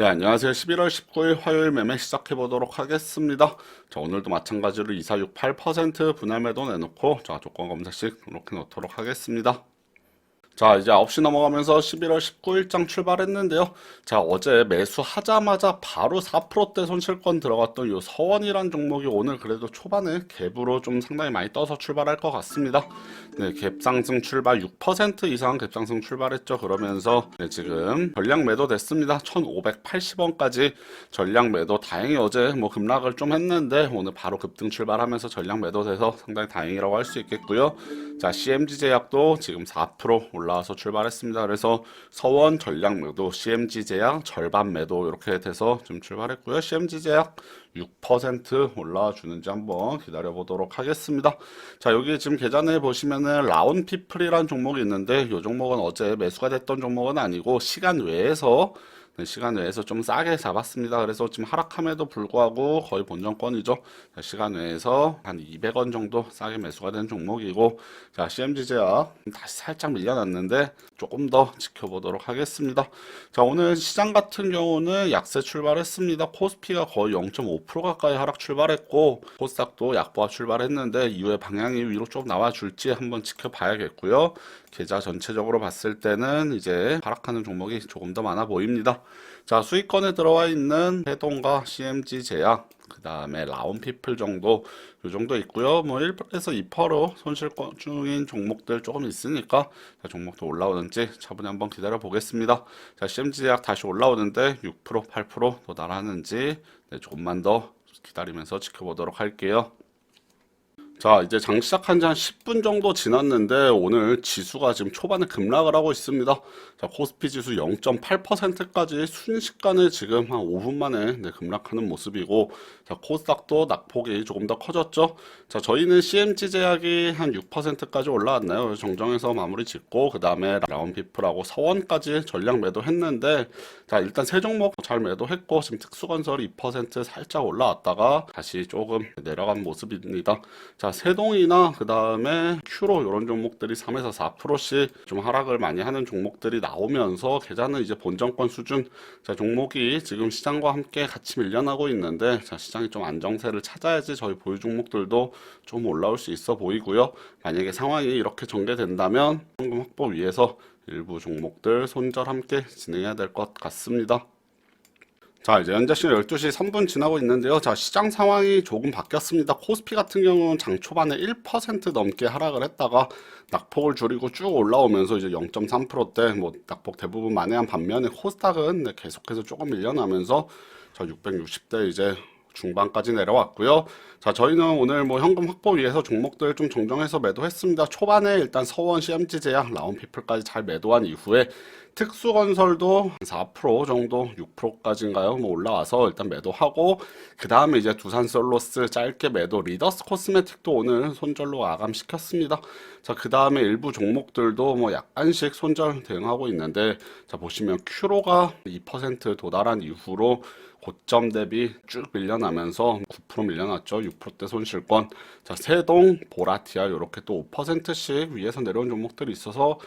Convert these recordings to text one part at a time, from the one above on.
네, 안녕하세요. 11월 19일 화요일 매매 시작해 보도록 하겠습니다. 자, 오늘도 마찬가지로 2468% 분할 매도 내놓고 자, 조건 검사식 이렇게 놓도록 하겠습니다. 자, 이제 9시 넘어가면서 11월 19일장 출발했는데요. 자, 어제 매수하자마자 바로 4%대 손실권 들어갔던 이 서원이란 종목이 오늘 그래도 초반에 갭으로 좀 상당히 많이 떠서 출발할 것 같습니다. 네, 갭 상승 출발 6% 이상 갭 상승 출발했죠. 그러면서 네, 지금 전량 매도 됐습니다. 1,580원까지 전량 매도. 다행히 어제 뭐 급락을 좀 했는데 오늘 바로 급등 출발하면서 전량 매도 돼서 상당히 다행이라고 할 수 있겠고요. 자, CMG 제약도 지금 4% 올라 와서 출발했습니다. 그래서 서원 전량 매도, CMG 제약 절반 매도 이렇게 돼서 좀 출발했고요. CMG 제약 6% 올라와 주는지 한번 기다려 보도록 하겠습니다. 자, 여기 지금 계좌내 보시면은 라운 피플이라는 종목이 있는데 이 종목은 어제 매수가 됐던 종목은 아니고 시간 외에서 네, 시간 외에서 좀 싸게 잡았습니다. 그래서 지금 하락함에도 불구하고 거의 본전권이죠. 자, 시간 외에서 한 200원 정도 싸게 매수가 된 종목이고, 자, CMG 제약 다시 살짝 밀려났는데 조금 더 지켜보도록 하겠습니다. 자, 오늘 시장 같은 경우는 약세 출발했습니다. 코스피가 거의 0.5% 가까이 하락 출발했고, 코스닥도 약보가 출발했는데 이후에 방향이 위로 좀 나와줄지 한번 지켜봐야겠고요. 계좌 전체적으로 봤을 때는 이제 하락하는 종목이 조금 더 많아 보입니다. 자, 수익권에 들어와 있는 해동과 CMG 제약, 그 다음에 라온피플 정도, 요 정도 있고요. 뭐 1%에서 2%로 손실권 중인 종목들 조금 있으니까 자, 종목도 올라오는지 차분히 한번 기다려 보겠습니다. 자, CMG 제약 다시 올라오는데 6%, 8% 도달하는지 네, 조금만 더 기다리면서 지켜보도록 할게요. 자, 이제 장 시작한 지 한 10분 정도 지났는데 오늘 지수가 지금 초반에 급락을 하고 있습니다. 자, 코스피 지수 0.8%까지 순식간에 지금 한 5분 만에 네, 급락하는 모습이고 자, 코스닥도 낙폭이 조금 더 커졌죠. 자, 저희는 CMG 제약이 한 6%까지 올라왔나요? 정정해서 마무리 짓고 그다음에 라운피플하고 서원까지 전량 매도했는데 자, 일단 세 종목 잘 매도했고 지금 특수건설이 2% 살짝 올라왔다가 다시 조금 내려간 모습입니다. 자, 세동이나 그 다음에 큐로 이런 종목들이 3에서 4%씩 좀 하락을 많이 하는 종목들이 나오면서 계좌는 이제 본정권 수준. 자, 종목이 지금 시장과 함께 같이 밀려나고 있는데 자, 시장 이 좀 안정세를 찾아야지 저희 보유 종목들도 좀 올라올 수 있어 보이고요. 만약에 상황이 이렇게 전개된다면 현금 확보 위해서 일부 종목들 손절 함께 진행해야 될 것 같습니다. 자, 이제 현재 시간 12시 3분 지나고 있는데요. 자, 시장 상황이 조금 바뀌었습니다. 코스피 같은 경우는 장 초반에 1% 넘게 하락을 했다가 낙폭을 줄이고 쭉 올라오면서 이제 0.3%대 뭐 낙폭 대부분 만회한 반면에 코스닥은 네, 계속해서 조금 밀려나면서 자, 660대 이제 중반까지 내려왔고요. 자, 저희는 오늘 뭐 현금 확보 위해서 종목들 좀 정정해서 매도했습니다. 초반에 일단 서원 CMG 제약, 라운피플까지 잘 매도한 이후에 특수건설도 4% 정도, 6%까지인가요? 뭐 올라와서 일단 매도하고 그 다음에 이제 두산솔로스 짧게 매도, 리더스 코스메틱도 오늘 손절로 마감시켰습니다. 자, 그 다음에 일부 종목들도 뭐 약간씩 손절 대응하고 있는데 자 보시면 큐로가 2% 도달한 이후로 고점 대비 쭉 밀려나면서 9% 밀려났죠. 6%대 손실권. 자, 세동, 보라티아 이렇게 또 5%씩 위에서 내려온 종목들이 있어서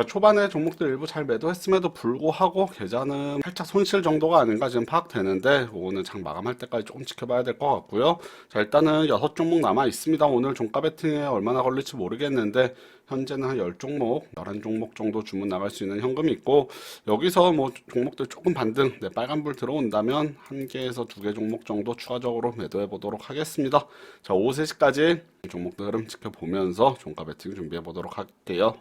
자, 초반에 종목들 일부 잘 매도했음에도 불구하고 계좌는 살짝 손실 정도가 아닌가 지금 파악되는데 오늘 장 마감할 때까지 조금 지켜봐야 될 것 같고요. 자, 일단은 여섯 종목 남아 있습니다. 오늘 종가 베팅에 얼마나 걸릴지 모르겠는데 현재는 한 10종목, 11종목 정도 주문 나갈 수 있는 현금이 있고 여기서 뭐 종목들 조금 반등, 네, 빨간불 들어온다면 한 개에서 두 개 종목 정도 추가적으로 매도해 보도록 하겠습니다. 자, 오후 3시까지 종목들 흐름 지켜보면서 종가 베팅 준비해 보도록 할게요.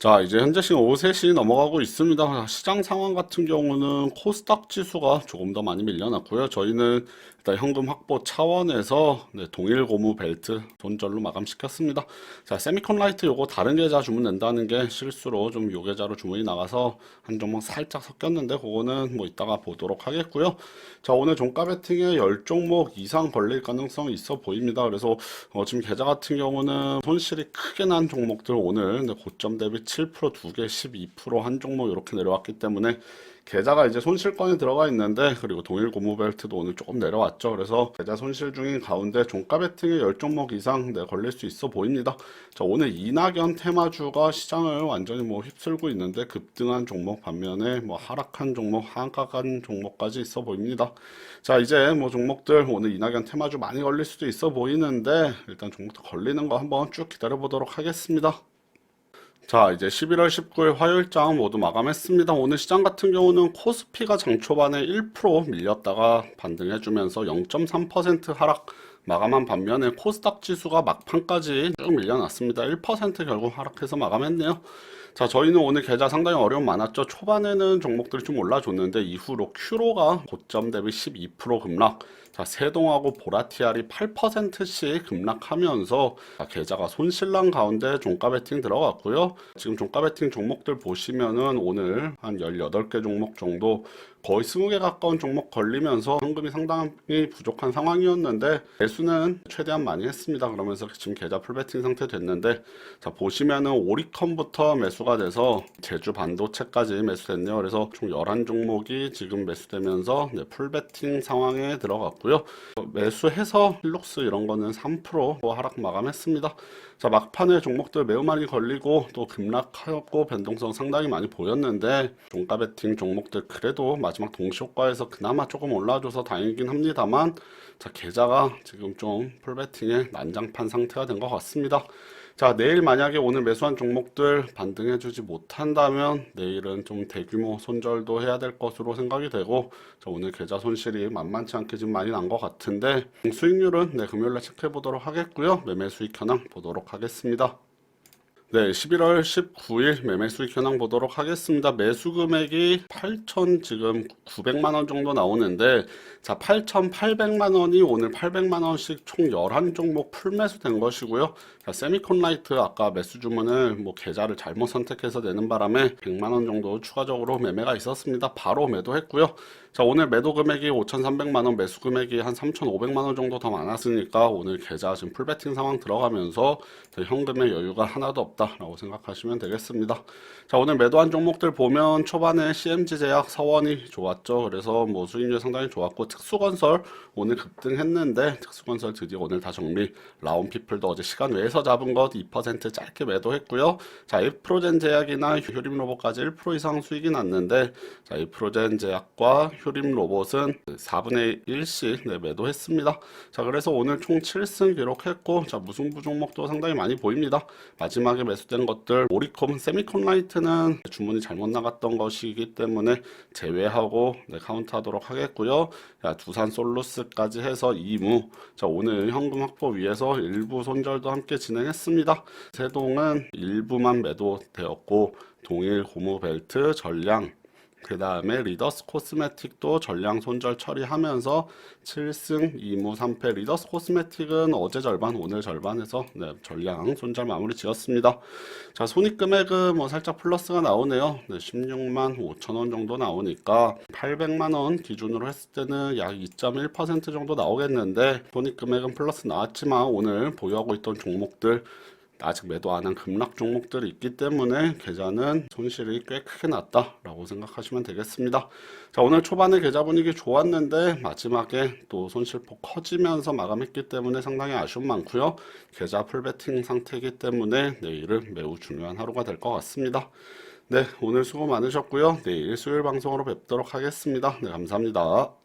자, 이제 현재 시간 오후 3시 넘어가고 있습니다. 시장 상황 같은 경우는 코스닥 지수가 조금 더 많이 밀려났고요. 저희는 일단 현금 확보 차원에서 네, 동일 고무 벨트 손절로 마감시켰습니다. 자, 세미콘 라이트 요거 다른 계좌 주문 낸다는 게 실수로 좀 요 계좌로 주문이 나가서 한 종목 살짝 섞였는데 그거는 뭐 이따가 보도록 하겠고요. 자, 오늘 종가 베팅에 10종목 이상 걸릴 가능성이 있어 보입니다. 그래서 어, 지금 계좌 같은 경우는 손실이 크게 난 종목들 오늘 네, 고점 대비 17%, 두 개 12%한 종목 이렇게 내려왔기 때문에 계좌가 이제 손실권에 들어가 있는데 그리고 동일 고무벨트도 오늘 조금 내려왔죠. 그래서 계좌 손실 중인 가운데 종가 베팅에 10종목 이상 네, 걸릴 수 있어 보입니다. 자, 오늘 이낙연 테마주가 시장을 완전히 뭐 휩쓸고 있는데 급등한 종목 반면에 뭐 하락한 종목, 하락한 종목까지 있어 보입니다. 자, 이제 뭐 종목들 오늘 이낙연 테마주 많이 걸릴 수도 있어 보이는데 일단 종목들 걸리는 거 한번 쭉 기다려 보도록 하겠습니다. 자, 이제 11월 19일 화요일 장 모두 마감했습니다. 오늘 시장 같은 경우는 코스피가 장 초반에 1% 밀렸다가 반등해주면서 0.3% 하락 마감한 반면에 코스닥 지수가 막판까지 쭉 밀려났습니다. 1% 결국 하락해서 마감했네요. 자, 저희는 오늘 계좌 상당히 어려움 많았죠. 초반에는 종목들이 좀 올라줬는데 이후로 큐로가 고점 대비 12% 급락. 자, 세동하고 보라티알이 8%씩 급락하면서 자, 계좌가 손실난 가운데 종가 베팅 들어갔고요. 지금 종가 베팅 종목들 보시면은 오늘 한 18개 종목 정도 거의 20개 가까운 종목 걸리면서 현금이 상당히 부족한 상황이었는데 매수는 최대한 많이 했습니다. 그러면서 지금 계좌 풀베팅 상태 됐는데 자 보시면은 오리컴부터 매수가 돼서 제주 반도체까지 매수됐네요. 그래서 총 11종목이 지금 매수되면서 네, 풀베팅 상황에 들어갔고요. 매수해서 힐록스 이런 거는 3% 하락 마감했습니다. 자 막판에 종목들 매우 많이 걸리고 또 급락하고 변동성 상당히 많이 보였는데 종가 베팅 종목들 그래도 마지막 동시효과에서 그나마 조금 올라줘서 다행이긴 합니다만 자 계좌가 지금 좀 풀베팅에 난장판 상태가 된 것 같습니다. 자, 내일 만약에 오늘 매수한 종목들 반등해주지 못한다면 내일은 좀 대규모 손절도 해야 될 것으로 생각이 되고 자, 오늘 계좌 손실이 만만치 않게 지금 많이 난 것 같은데 수익률은 네, 금요일에 체크해 보도록 하겠고요. 매매 수익 현황 보도록 하겠습니다. 네, 11월 19일 매매 수익 현황 보도록 하겠습니다. 매수 금액이 8천 지금 900만 원 정도 나오는데 자, 8,800만 원이 오늘 800만 원씩 총 11종목 풀 매수 된 것이고요. 자, 세미콘 라이트 아까 매수 주문을 뭐 계좌를 잘못 선택해서 내는 바람에 100만 원 정도 추가적으로 매매가 있었습니다. 바로 매도했고요. 자, 오늘 매도 금액이 5,300만 원, 매수 금액이 한 3,500만 원 정도 더 많았으니까 오늘 계좌 지금 풀베팅 상황 들어가면서 현금의 여유가 하나도 없 다라고 생각하시면 되겠습니다. 자, 오늘 매도한 종목들 보면 초반에 CMG 제약 서원이 좋았죠. 그래서 뭐 수익률 상당히 좋았고 특수건설 오늘 급등했는데 특수건설 드디어 오늘 다 정리. 라온피플도 어제 시간 외에서 잡은 것 2% 짧게 매도했고요. 자, 이프로젠 제약이나 효림 로봇까지 1% 이상 수익이 났는데 자, 이프로젠 제약과 효림 로봇은 4분의 1씩 네, 매도했습니다. 자, 그래서 오늘 총 7승 기록했고 자, 무승부 종목도 상당히 많이 보입니다. 마지막에 매수된 것들 오리콤, 세미콘 라이트는 주문이 잘못 나갔던 것이기 때문에 제외하고 네, 카운트하도록 하겠고요. 자, 두산 솔루스까지 해서 2무. 자, 오늘 현금 확보 위해서 일부 손절도 함께 진행했습니다. 세동은 일부만 매도되었고 동일 고무 벨트 전량 그 다음에 리더스 코스메틱도 전량 손절 처리하면서 7승 2무 3패 리더스 코스메틱은 어제 절반 오늘 절반에서 네, 전량 손절 마무리 지었습니다. 자 손익금액은 뭐 살짝 플러스가 나오네요. 네, 16만 5천 원 정도 나오니까 800만 원 기준으로 했을 때는 약 2.1% 정도 나오겠는데 손익금액은 플러스 나왔지만 오늘 보유하고 있던 종목들 아직 매도 안 한 급락 종목들이 있기 때문에 계좌는 손실이 꽤 크게 났다라고 생각하시면 되겠습니다. 자, 오늘 초반에 계좌 분위기 좋았는데 마지막에 또 손실폭 커지면서 마감했기 때문에 상당히 아쉬움 많고요. 계좌 풀베팅 상태이기 때문에 내일은 매우 중요한 하루가 될 것 같습니다. 네, 오늘 수고 많으셨고요. 내일 수요일 방송으로 뵙도록 하겠습니다. 네, 감사합니다.